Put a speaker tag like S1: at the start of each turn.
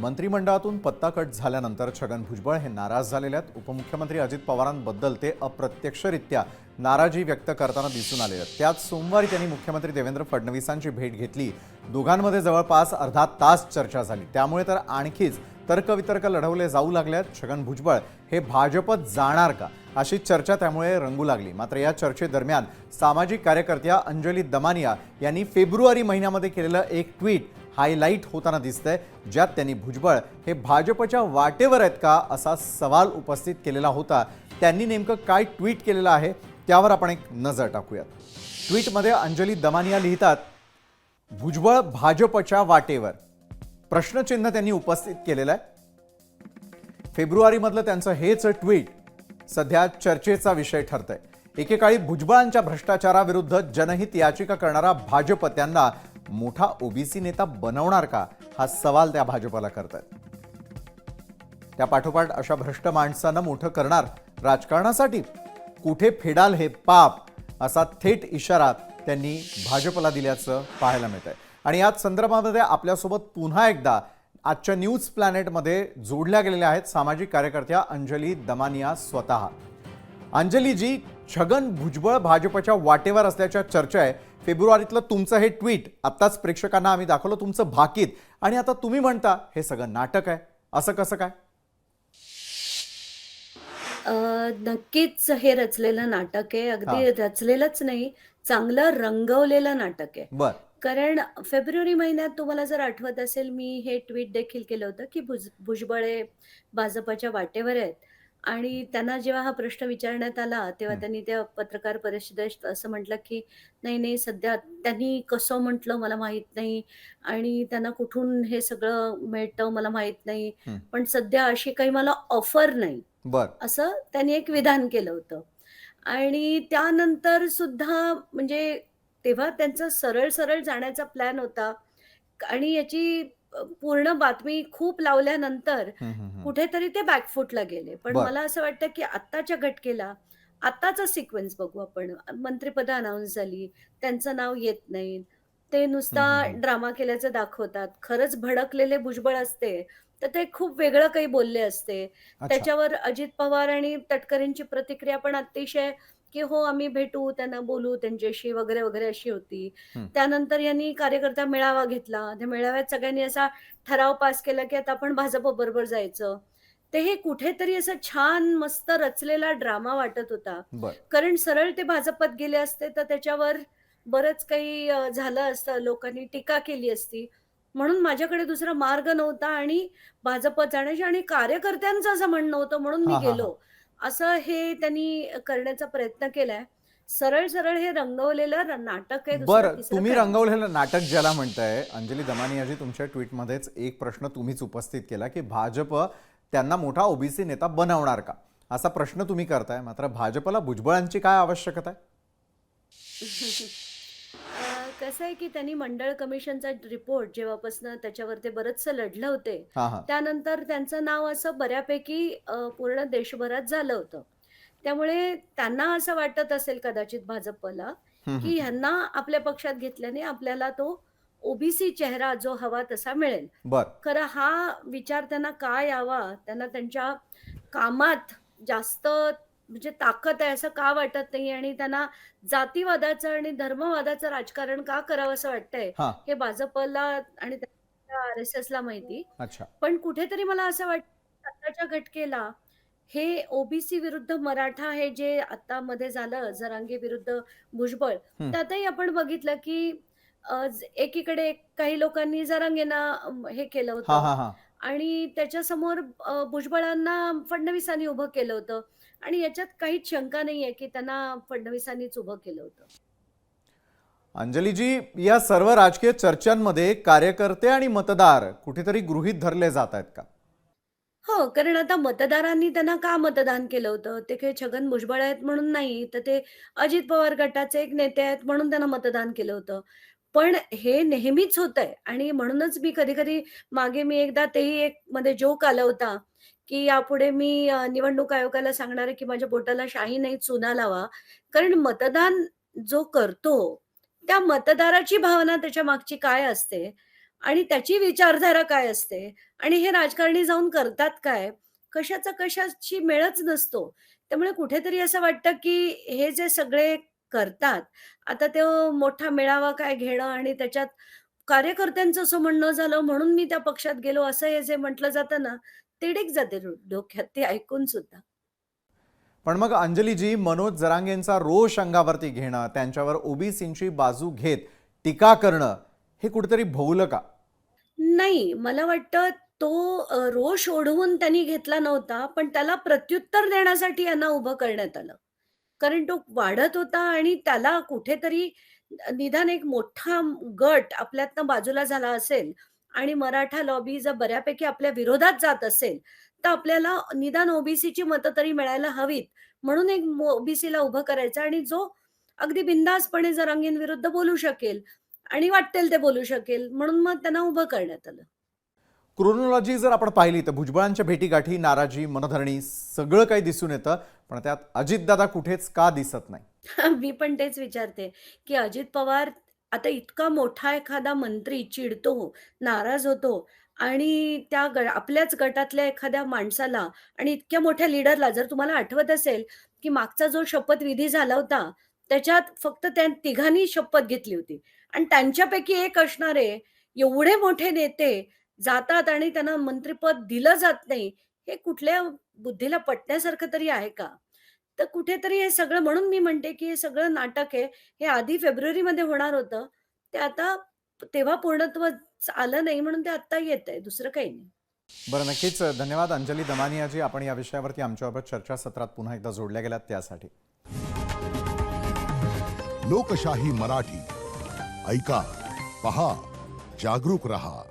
S1: मंत्रिमंडळातून पत्ता कट झाल्यानंतर छगन भुजबळ हे नाराज झालेले आहेत. उपमुख्यमंत्री अजित पवारांबद्दल ते अप्रत्यक्षरित्या नाराजी व्यक्त करताना दिसून आले आहेत. त्यात सोमवारी त्यांनी मुख्यमंत्री देवेंद्र फडणवीसांची भेट घेतली. दोघांमध्ये जवळपास अर्धा तास चर्चा झाली. त्यामुळे तर आणखीच तर्कवितर्क लढवले जाऊ लागल्यात छगन भुजबळ हे भाजपत जाणार का? अशी चर्चा त्यामुळे रंगू लागली. मात्र या चर्चेदरम्यान सामाजिक कार्यकर्त्या अंजली दमानिया यांनी फेब्रुवारी महिन्यामध्ये केलेलं एक ट्विट हायलाईट होताना दिसतंय ज्यात त्यांनी भुजबळ हे भाजपच्या वाटेवर आहेत का असा सवाल उपस्थित केलेला होता. त्यांनी नेमकं काय ट्विट केलेलं आहे त्यावर आपण एक नजर टाकूयात. ट्विटमध्ये अंजली दमानिया लिहितात भुजबळ भाजपच्या वाटेवर. प्रश्नचिन्ह त्यांनी उपस्थित केलेलं आहे. फेब्रुवारीमधलं त्यांचं हेच ट्विट सध्या चर्चेचा विषय ठरतंय. एकेकाळी भुजबळांच्या भ्रष्टाचाराविरुद्ध जनहित याचिका करणारा भाजप त्यांना मोठा ओबीसी नेता बनवणार का हा सवाल त्या भाजपला करतात. त्या पाठोपाठ अशा भ्रष्ट माणसांना मोठं करणार राजकारणासाठी? कुठे फेडाल हे पाप? असा थेट इशारा त्यांनी भाजपला दिल्याचं पाहायला मिळत आहे आणि याच संदर्भामध्ये आपल्यासोबत पुन्हा एकदा आजच्या न्यूज प्लॅनेटमध्ये जोडल्या गेलेल्या आहेत सामाजिक कार्यकर्त्या अंजली दमानिया स्वतः. अंजलीजी छगन भुजबळ भाजपच्या वाटेवर असल्याच्या चर्चा आहे फेब्रुवारीतलं तुमचं हे ट्विट आत्ताच प्रेक्षकांना आम्ही दाखवलं तुमचं भाकीत. आणि आता तुम्ही म्हणता हे सगळं नाटक आहे. असं कसं काय?
S2: नक्कीच हे रचलेलं नाटक आहे. अगदी रचलेलंच नाही, चांगलं रंगवलेलं नाटक आहे.
S1: बर.
S2: कारण फेब्रुवारी महिन्यात तुम्हाला जर आठवत असेल, मी हे ट्विट देखील केलं होतं, की भुज भुजबळ भाजपच्या वाटेवर आहेत. आणि त्यांना जेव्हा हा प्रश्न विचारण्यात आला, तेव्हा
S1: हं.
S2: त्यांनी त्या पत्रकार परिषदेत असं म्हटलं, की "नाही, नाही, सध्या त्यांनी कसं म्हटलं मला माहीत नाही आणि त्यांना कुठून हे सगळं मिळतं मला माहीत नाही.
S1: हं.
S2: पण सध्या अशी काही मला ऑफर नाही."
S1: बर
S2: असं त्यांनी एक विधान केलं होतं आणि त्यानंतर सुद्धा म्हणजे तेव्हा त्यांचा सरळ-सरळ जाण्याचा प्लॅन होता आणि याची पूर्ण बातमी खूप लावल्यानंतर. कुठेतरी ते बॅकफूटला गेले. पण. मला असं वाटतं, की आत्ताच्या घटकेला आत्ताचा सिक्वेन्स बघू आपण. मंत्रिपदं अनाउन्स झाली, त्यांचं नाव येत नाही. ते नुसता. ड्रामा केल्याचं दाखवतात. खरंच भडकलेले भुजबळ असते, तर ते खूप वेगळं काही बोलले असते. त्याच्यावर अजित पवार आणि तटकरेंची प्रतिक्रिया पण अतिशय, की "हो, आम्ही भेटू, त्यांना बोलू त्यांच्याशी" वगैरे, वगैरे अशी होती. त्यानंतर यांनी कार्यकर्ता मेळावा घेतला. त्या मेळाव्यात सगळ्यांनी असा ठराव पास केला, की आता आपण भाजपबरोबर जायचं. तर हे कुठेतरी असं छान मस्त रचलेला ड्रामा वाटत होता. कारण सरळ ते भाजपात गेले असते, तर त्याच्यावर बरंच काही झालं असतं. लोकांनी टीका केली असती. म्हणून माझ्याकडे दुसरा मार्ग नव्हता आणि भाजपात जाण्याची आणि कार्यकर्त्यांचं असं म्हणणं होतं म्हणून मी गेलो. असं हे त्यांनी करण्याचा प्रयत्न केलाय. सरळ-सरळ हे रंगवलेलं नाटक आहे.
S1: बरं तुम्ही. रंगवलेलं नाटक ज्याला म्हणताय अंजली दमानियाजी तुमच्या ट्विटमध्येच एक प्रश्न तुम्हीच उपस्थित केला की भाजप त्यांना मोठा ओबीसी नेता बनवणार का असा प्रश्न तुम्ही करताय मात्र भाजपला भुजबळांची काय आवश्यकता आहे
S2: कसं आहे, की त्यांनी मंडळ कमिशनचा रिपोर्ट जेव्हापासनं त्याच्यावर ते बरचसं लढले होते. त्यानंतर त्यांचं नाव असं बऱ्यापैकी पूर्ण देशभरात झालं होतं. त्यामुळे त्यांना असं वाटत असेल कदाचित भाजपला, की. ह्यांना आपल्या पक्षात घेतल्याने आपल्याला तो ओबीसी चेहरा जो हवा तसा मिळेल. खरं हा विचार त्यांना का यावा? त्यांना त्यांच्या कामात जास्त म्हणजे ताकद आहे असं का वाटत नाही आणि त्यांना जातीवादाचं आणि धर्मवादाचं राजकारण का करावंसं वाटतंय?
S1: हां
S2: भाजपला आणि त्या आर-एस-एसला माहिती.
S1: अच्छा
S2: पण कुठेतरी मला असं वाटतं आत्ताच्या घटकेला हे ओबीसी विरुद्ध मराठा हे जे आता मध्ये झालं जरांगे विरुद्ध भुजबळ. त्यातही आपण बघितलं की एकीकडे काही लोकांनी जरांगेंना हे केलं होतं आणि त्याच्यासमोर भुजबळांना फडणवीसांनी उभं केलं होतं आणि याच्यात काहीच शंका नाहीये की त्यांना फडणवीसांनीच उभं केलं होतं.
S1: अंजलीजी या सर्व राजकीय चर्चांमध्ये कार्यकर्ते आणि मतदार कुठेतरी गृहीत धरले जात आहेत का
S2: हो, कारण आता मतदारांनी त्यांना का मतदान केलं होतं? ते काही छगन भुजबळ आहेत म्हणून नाही, तर ते अजित पवार गटाचे एक नेते आहेत म्हणून त्यांना मतदान केलं होतं. पण हे नेहमीच होतंय आणि म्हणूनच मी कधी-कधी मागे मी एकदा तेही एक मध्ये जोक आला होता, की यापुढे मी निवडणूक आयोगाला सांगणार आहे, की माझ्या बोटाला शाही नाही चुना लावा. कारण मतदान जो करतो, त्या मतदाराची भावना त्याच्या मागची काय असते? आणि त्याची विचारधारा काय असते? आणि हे राजकारणी जाऊन करतात काय? कशाचा कशाची मेळच नसतो. त्यामुळे कुठेतरी असं वाटतं की हे जे सगळे करतात आता ते मोठा मेळावा काय घेणं आणि त्याच्यात कार्यकर्त्यांचं असं म्हणणं झालं म्हणून मी त्या पक्षात गेलो असं हे जे म्हटलं जातं ना तिडीक जाते डोक्यात ते ऐकून सुद्धा
S1: पण मग अंजलीजी मनोज जरांगेंचा रोष अंगावरती घेणं त्यांच्यावर ओबीसींची बाजू घेत टीका करणं हे कुठेतरी भोवलं का
S2: नाही, मला वाटतं तो रोष ओढवून त्यांनी घेतला नव्हता, पण त्याला प्रत्युत्तर देण्यासाठी यांना उभं करण्यात आलं. कारण तो वाढत होता आणि त्याला कुठेतरी निदान एक मोठा गट आपल्यातनं बाजूला झाला असेल आणि मराठा लॉबी जर बऱ्यापैकी आपल्या विरोधात जात असेल, तर आपल्याला निदान ओबीसीची मतं तरी मिळायला हवीत. म्हणून एक ओबीसीला उभं करायचं आणि जो अगदी बिंदासपणे बिनधास्तपणे विरुद्ध बोलू शकेल आणि वाटेल ते बोलू शकेल, म्हणून मग त्यांना उभं करण्यात आलं.
S1: क्रोनॉलॉजी जर आपण पाहिली तर भुजबळांच्या भेटीगाठी नाराजी मनधरणी सगळं काही दिसून येतं पण त्यात अजितदादा कुठेच का दिसत नाही
S2: मी पण तेच विचारते, की अजित पवार आता इतका मोठा एखादा मंत्री चिडतो, नाराज होतो आणि त्या ग आपल्याच गटातल्या एखाद्या माणसाला आणि इतक्या मोठ्या लीडरला जर तुम्हाला आठवत असेल, की मागचा जो शपथविधी झाला होता, त्याच्यात फक्त त्या तिघांनी शपथ घेतली होती आणि त्यांच्यापैकी एक असणारे एवढे मोठे नेते जातात आणि त्यांना मंत्रिपद दिलं जात नाही, हे कुठल्या बुद्धीला पटण्यासारखं तरी आहे का? तर कुठेतरी हे सगळं म्हणून मी म्हणते, की हे सगळं नाटक आहे. हे आधी फेब्रुवारीमध्ये होणार होतं. ते आता तेव्हा पूर्णत्वास आलं नाही म्हणून ते आत्ता येतंय. दुसरं काही नाही.
S1: बरं नक्कीच धन्यवाद अंजली दमानियाजी आपण या विषयावरती आमच्याबरोबर चर्चासत्रात पुन्हा एकदा जोडल्या गेलात त्यासाठी
S3: लोकशाही मराठी ऐका पहा जागरूक रहा